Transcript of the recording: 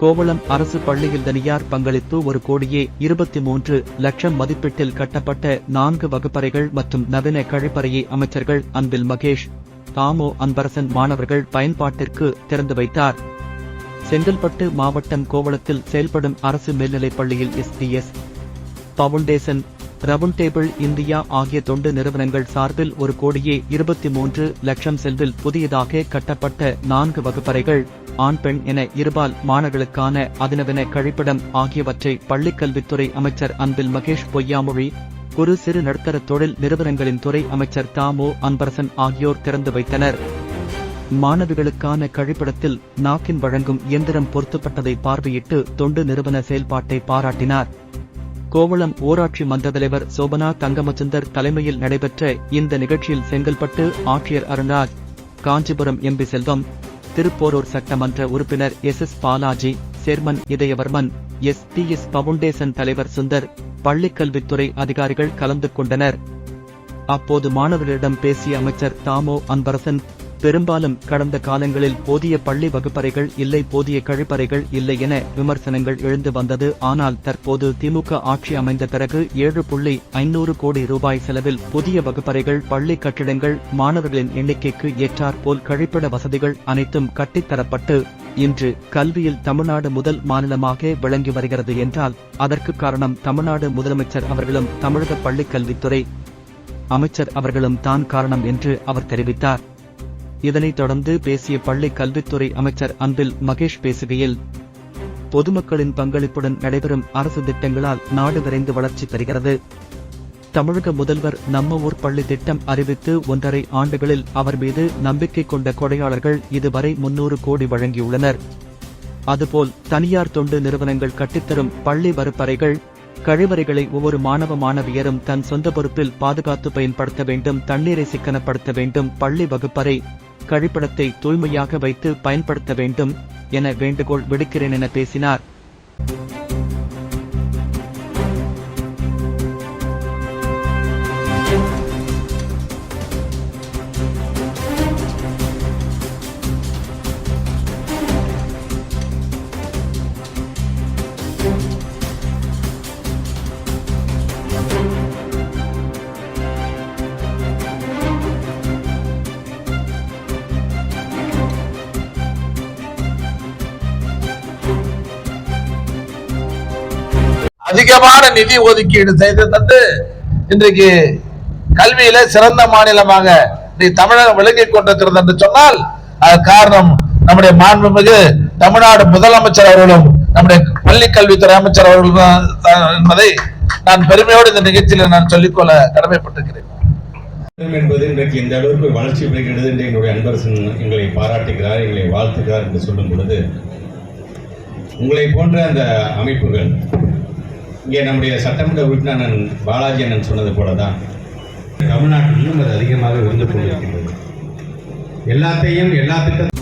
கோவளம் அரசு பள்ளியில் தனியார் பங்களித்து ஒரு கோடியே இருபத்தி மூன்று லட்சம் மதிப்பீட்டில் கட்டப்பட்ட நான்கு வகுப்பறைகள் மற்றும் நவீன கழிப்பறையை அமைச்சர்கள் அன்பில் மகேஷ் தாமோ அன்பரசன் மாணவர்கள் பயன்பாட்டிற்கு திறந்து வைத்தார். செங்கல்பட்டு மாவட்டம் கோவளத்தில் செயல்படும் அரசு மேல்நிலைப் பள்ளியில் STS foundation round table India ஆகிய தொண்டு நிறுவனங்கள் சார்பில் ஒரு கோடியே இருபத்தி மூன்று லட்சம் செல்வில் புதியதாக கட்டப்பட்ட நான்கு வகுப்பறைகள் ஆண் பெண் என இருபால் மாணவர்களுக்கான அதினவின கழிப்பிடம் ஆகியவற்றை பள்ளிக்கல்வித்துறை அமைச்சர் அன்பில் மகேஷ் பொய்யாமொழி குறு சிறு நடுத்தர தொழில் நிறுவனங்களின் துறை அமைச்சர் தாமோ அன்பரசன் ஆகியோர் திறந்து வைத்தனர். மாணவிகளுக்கான கழிப்பிடத்தில் நாக்கின் வழங்கும் இயந்திரம் பொருத்தப்பட்டதை பார்வையிட்டு தொண்டு நிறுவன செயல்பாட்டை பாராட்டினார். கோவளம் ஊராட்சி மன்ற தலைவர் சோபனா தங்கமச்சந்தர் தலைமையில் நடைபெற்ற இந்த நிகழ்ச்சியில் செங்கல்பட்டு ஆட்சியர் அருணாஜ் காஞ்சிபுரம் எம்பி செல்வம் திருப்போரூர் சட்டமன்ற உறுப்பினர் S. S. Balaji chairman Idhayavarman S. D S. Foundation தலைவர் சுந்தர் பள்ளிக்கல்வித்துறை அதிகாரிகள் கலந்து கொண்டனர். அப்போது மாணவர்களிடம் பேசிய அமைச்சர் தாமோ அன்பரசன் பெரும்பாலும் கடந்த காலங்களில் போதிய பள்ளி வகுப்பறைகள் இல்லை போதிய கழிப்பறைகள் இல்லை என விமர்சனங்கள் எழுந்து வந்தது. ஆனால் தற்போது திமுக ஆட்சி அமைந்த பிறகு ஏழு புள்ளி ஐநூறு கோடி ரூபாய் செலவில் புதிய வகுப்பறைகள் பள்ளி கட்டிடங்கள் மாணவர்களின் எண்ணிக்கைக்கு ஏற்றாற்போல் கழிப்பிட வசதிகள் அனைத்தும் கட்டித்தரப்பட்டு இன்று கல்வியில் தமிழ்நாடு முதல் மாநிலமாக விளங்கி வருகிறது என்றால் அதற்கு காரணம் தமிழ்நாடு முதலமைச்சர் அவர்களும் தமிழக பள்ளிக் கல்வித்துறை அமைச்சர் அவர்களும் தான் காரணம் என்று அவர் தெரிவித்தார். இதனைத் தொடர்ந்து பேசிய பள்ளி கல்வித்துறை அமைச்சர் அன்பில் மகேஷ் பேசுகையில் பொதுமக்களின் பங்களிப்புடன் நடைபெறும் அரசு திட்டங்களால் நாடு விரைந்து வளர்ச்சி பெறுகிறது. தமிழக முதல்வர் நம்ம ஊர் பள்ளி திட்டம் அறிவித்து ஒன்றரை ஆண்டுகளில் அவர் மீது நம்பிக்கை கொண்ட கொடையாளர்கள் இதுவரை முன்னூறு கோடி வழங்கியுள்ளனர். அதுபோல் தனியார் தொண்டு நிறுவனங்கள் கட்டித்தரும் பள்ளி வறுப்பறைகள் கழிவறைகளை ஒவ்வொரு மாணவ மாணவியரும் தன் சொந்த பொறுப்பில் பாதுகாத்து பயன்படுத்த வேண்டும் தண்ணீரை சிக்கனப்படுத்த வேண்டும் பள்ளி வகுப்பறை கழிப்பிடத்தை தூய்மையாக வைத்து பயன்படுத்த வேண்டும் என வேண்டுகோள் விடுக்கிறேன் என பேசினார். அதிகமான நிதி ஒதுக்கீடு செய்து தந்து இன்றைக்கு கல்வியில சிறந்த மாநிலமாக நீ தமிழகம் விளங்கிக் கொண்டிருக்கிறது என்று சொன்னால் அது காரணம் நம்முடைய மாண்புமிகு தமிழ்நாடு முதலமைச்சர் அவர்களும் நம்முடைய பள்ளி கல்வித்துறை அமைச்சர் அவர்களும் என்பதை நான் பெருமையோடு இந்த நிகழ்ச்சியில் நான் சொல்லிக்கொள்ள கடமைப்பட்டிருக்கிறேன். என்பது இன்றைக்கு இந்த அளவுக்கு வளர்ச்சி பெறுகிறது என்று என்னுடைய அன்பரசன் எங்களை பாராட்டுகிறார் எங்களை வாழ்த்துகிறார் என்று சொல்லும் பொழுது உங்களை போன்ற அந்த அமைப்புகள் இங்கே நம்முடைய சட்டமன்ற உறுப்பினர் அண்ணன் பாலாஜி அண்ணன் சொன்னது போல தான் தமிழ்நாட்டிலும் அது அதிகமாக விருந்து கொண்டிருக்கின்றது. எல்லாத்தையும் எல்லா திட்டத்தையும்